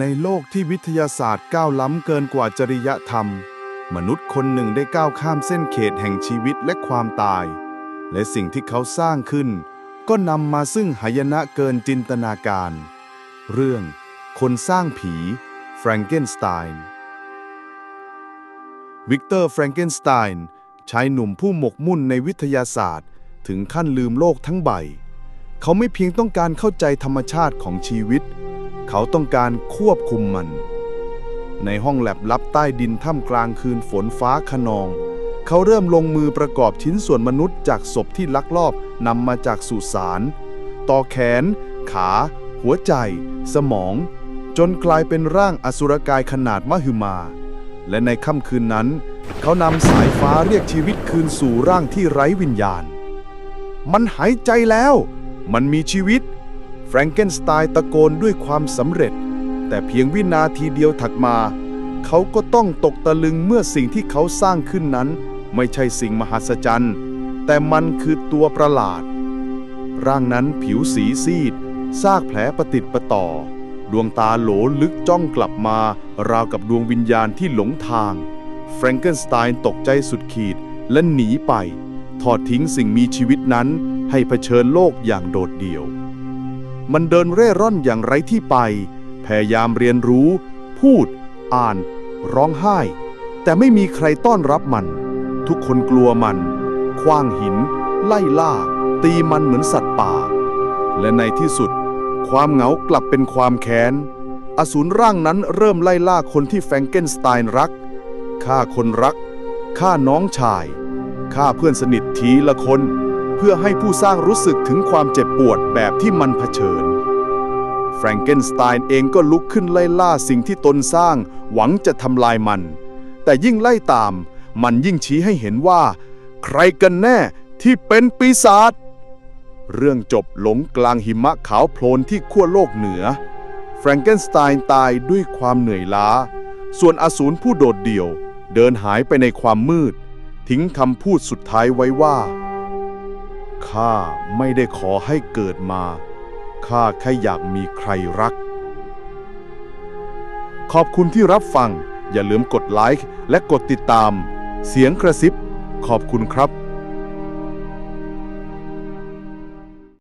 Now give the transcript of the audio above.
ในโลกที่วิทยาศาสตร์ก้าวล้ำเกินกว่าจริยธรรม มนุษย์คนหนึ่งได้ก้าวข้ามเส้นเขตแห่งชีวิตและความตาย และสิ่งที่เขาสร้างขึ้น ก็นำมาซึ่งหายนะเกินจินตนาการ เรื่อง คนสร้างผีแฟรงเกนสไตน์วิกเตอร์แฟรงเกนสไตน์ชายหนุ่มผู้หมกมุ่นในวิทยาศาสตร์ ถึงขั้นลืมโลกทั้งใบ เขาไม่เพียงต้องการเข้าใจธรรมชาติของชีวิต เขาต้องการควบคุมมัน ในห้องแลบลับใต้ดินท่ามกลางคืนฝนฟ้าขนอง เขาเริ่มลงมือประกอบชิ้นส่วนมนุษย์จากศพที่ลักลอบนำมาจากสุสาน ต่อแขน ขา หัวใจ สมอง จนกลายเป็นร่างอสุรกายขนาดมหึมา และในค่ำคืนนั้น เขานำสายฟ้าเรียกชีวิตคืนสู่ร่างที่ไร้วิญญาณ มันหายใจแล้ว มันมีชีวิต แฟรงเกนสไตน์ตะโกนด้วยความสำเร็จ แต่เพียงวินาทีเดียวถัดมา เขาก็ต้องตกตะลึงเมื่อสิ่งที่เขาสร้างขึ้นนั้น ไม่ใช่สิ่งมหัศจรรย์ แต่มันคือตัวประหลาด ร่างนั้นผิวสีซีด ซากแผลประติดประต่อ ดวงตาโหลลึกจ้องกลับมา ราวกับดวงวิญญาณที่หลงทาง แฟรงเกนสไตน์ตกใจสุดขีดและหนีไป ทอดทิ้งสิ่งมีชีวิตนั้นให้เผชิญโลกอย่างโดดเดี่ยว มันเดินเร่ร่อนอย่างไร้ที่ไป พยายามเรียนรู้ พูด อ่าน ร้องไห้ แต่ไม่มีใครต้อนรับมัน ทุกคนกลัวมันคว้างหิน ไล่ล่า ตีมันเหมือนสัตว์ป่า และในที่สุด ความเหงากลับเป็นความแค้น อสูรร่างนั้นเริ่มไล่ล่าคนที่แฟรงเกนสไตน์รักฆ่าคนรักฆ่าน้องชายฆ่าเพื่อนสนิททีละคน เพื่อให้ผู้สร้างรู้สึกถึงความเจ็บปวดแบบที่มันเผชิญ แฟรงเกนสไตน์เองก็ลุกขึ้นไล่ล่าสิ่งที่ตนสร้าง หวังจะทำลายมัน แต่ยิ่งไล่ตาม มันยิ่งชี้ให้เห็นว่า ใครกันแน่ที่เป็นปีศาจเรื่องจบหลงกลางหิมะขาวโพลนที่ขั้วโลกเหนือ แฟรงเกนสไตน์ตายด้วยความเหนื่อยล้า ส่วนอสูรผู้โดดเดี่ยว เดินหายไปในความมืด ทิ้งคำพูดสุดท้ายไว้ว่า ข้าไม่ได้ขอให้เกิดมา ข้าแค่อยากมีใครรัก ขอบคุณที่รับฟัง อย่าลืมกดไลค์และกดติดตาม เสียงกระซิบ ขอบคุณครับ